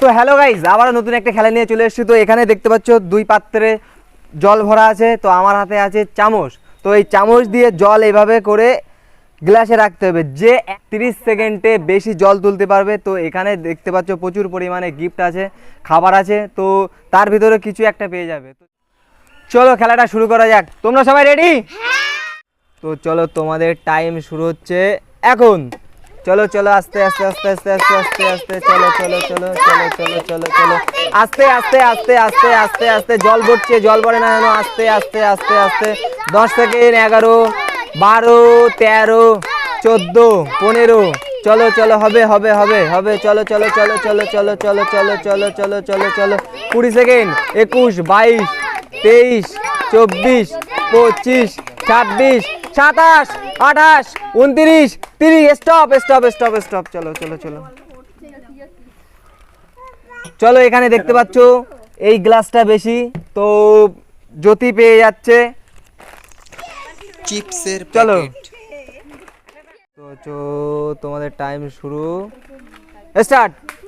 তো hello guys আবার নতুন একটা খেলা নিয়ে চলে এসেছি। তো এখানে দেখতে পাচ্ছ দুই পাত্রে জল ভরা আছে তো আমার হাতে আছে চামচ। তো এই চামচ দিয়ে জল এইভাবে করে গ্লাসে রাখতে হবে যে তিরিশ সেকেন্ডে বেশি জল তুলতে পারবে। তো এখানে দেখতে পাচ্ছ প্রচুর পরিমাণে গিফট আছে খাবার আছে তো তার ভিতরে কিছু একটা পেয়ে যাবে। তো চলো খেলাটা শুরু করা যাক। তোমরা সবাই রেডি তো চলো তোমাদের টাইম শুরু হচ্ছে এখন। চলো চলো আস্তে আস্তে আস্তে আস্তে আস্তে আস্তে আস্তে চলো চলো চলো চলো চলো চলো চলো আস্তে আস্তে আস্তে আস্তে আস্তে আস্তে জল ভরছে জল ভরে না যেন আস্তে আস্তে আস্তে আস্তে দশ সেকেন্ড এগারো বারো তেরো চোদ্দ পনেরো চলো চলো হবে হবে হবে হবে চলো চলো চলো চলো চলো চলো চলো চলো চলো চলো চলো কুড়ি সেকেন্ড একুশ বাইশ তেইশ চব্বিশ পঁচিশ ছাব্বিশ সাতাশ আঠাশ উনত্রিশ তিরিশ। স্টপ স্টপ স্টপ স্টপ চলো চলো চলো। চলো এখানে দেখতে পাচ্ছ এই গ্লাসটা বেশি তো জ্যোতি পেয়ে যাচ্ছে। চিপসের চলো। তো তোমাদের টাইম শুরু। স্টার্ট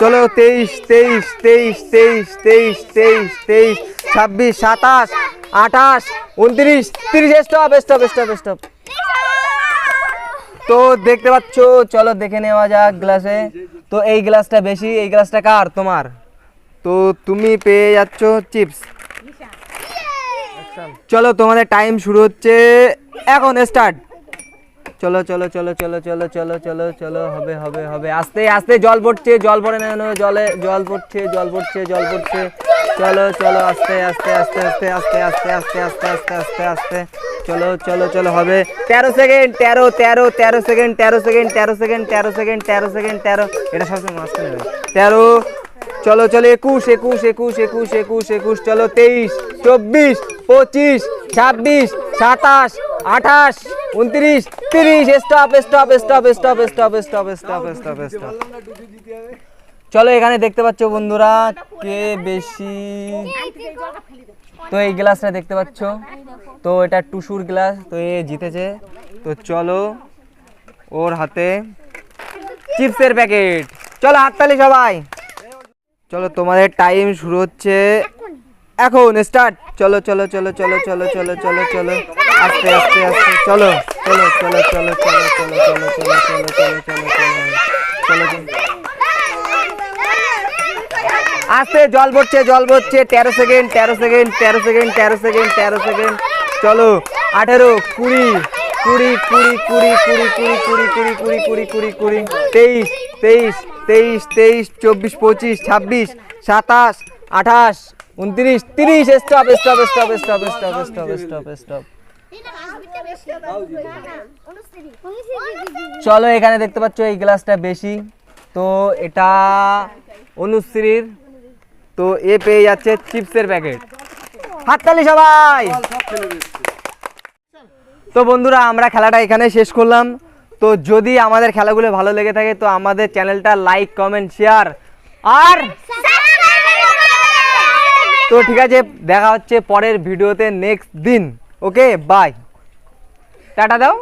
চলো তেইশ তেইশ তেইশ তেইশ তেইশ তেইশ তেইশ ছাব্বিশ সাতাশ আঠাশ উনত্রিশ তিরিশ স্টপ স্টপ স্টপ স্টপ তো দেখতে পাচ্ছ চলো দেখে নেওয়া যাক গ্লাসে তো এই গ্লাসটা বেশি এই গ্লাসটা কার? তোমার। তো তুমি পেয়ে যাচ্ছ চিপস চলো তোমাদের টাইম শুরু হচ্ছে এখন স্টার্ট চলো চলো চলো চলো চলো চলো চলো চলো হবে হবে হবে আস্তে আস্তে জল পড়ছে জল পড়ে না? জলে জল পড়ছে জল পড়ছে জল পড়ছে চলো চলো আস্তে আস্তে আস্তে আস্তে আস্তে আস্তে আস্তে আস্তে আস্তে আস্তে আস্তে চলো চলো চলো হবে তেরো সেকেন্ড তেরো তেরো তেরো সেকেন্ড তেরো সেকেন্ড তেরো সেকেন্ড তেরো সেকেন্ড তেরো সেকেন্ড তেরো এটা সবসময় মাঝখানে তেরো চলো চলো, একুশ একুশ একুশ একুশ একুশ একুশ, চলো, তেইশ, চব্বিশ, পঁচিশ, ছাব্বিশ, সাতাশ, আঠাশ, উনত্রিশ, তিরিশ stop stop stop stop stop stop stop stop stop চলো, এখানে দেখতে পাচ্ছ বন্ধুরা কে বেশি। তো এই গ্লাসটা দেখতে পাচ্ছ। তো এটা টুসুর গ্লাস তো এ জিতেছে। তো চলো, ওর হাতে চিপসের প্যাকেট চলো, হাততালি সবাই। চলো তোমাদের টাইম শুরু হচ্ছে এখন স্টার্ট চলো চলো চলো চলো চলো চলো চলো চলো আস্তে আস্তে আস্তে চলো চলো চলো চলো চলো চলো চলো চলো চলো চলো চলো চলো চলো আস্তে জল পড়ছে জল পড়ছে তেরো সেকেন্ড তেরো সেকেন্ড তেরো সেকেন্ড তেরো সেকেন্ড তেরো সেকেন্ড চলো আঠেরো কুড়ি কুড়ি কুড়ি কুড়ি কুড়ি কুড়ি কুড়ি কুড়ি কুড়ি কুড়ি কুড়ি কুড়ি তেইশ তেইশ তেইশ তেইশ চব্বিশ পঁচিশ ছাব্বিশ সাতাশ আঠাশ উনত্রিশ তিরিশ। Stop stop stop stop stop stop stop stop চলো এখানে দেখতে পাচ্ছ এই গ্লাসটা বেশি। তো এটা অনুশ্রীর। তো এ পেয়ে যাচ্ছে চিপসের প্যাকেট। হাততালি সবাই! তো বন্ধুরা আমরা খেলাটা এখানে শেষ করলাম। তো যদি আমাদের খেলাগুলো ভালো লেগে থাকে, তো আমাদের চ্যানেলটা লাইক কমেন্ট শেয়ার আর তো ঠিক আছে, দেখা হচ্ছে পরের ভিডিওতে নেক্সট দিন। ওকে বাই টাটা দাও।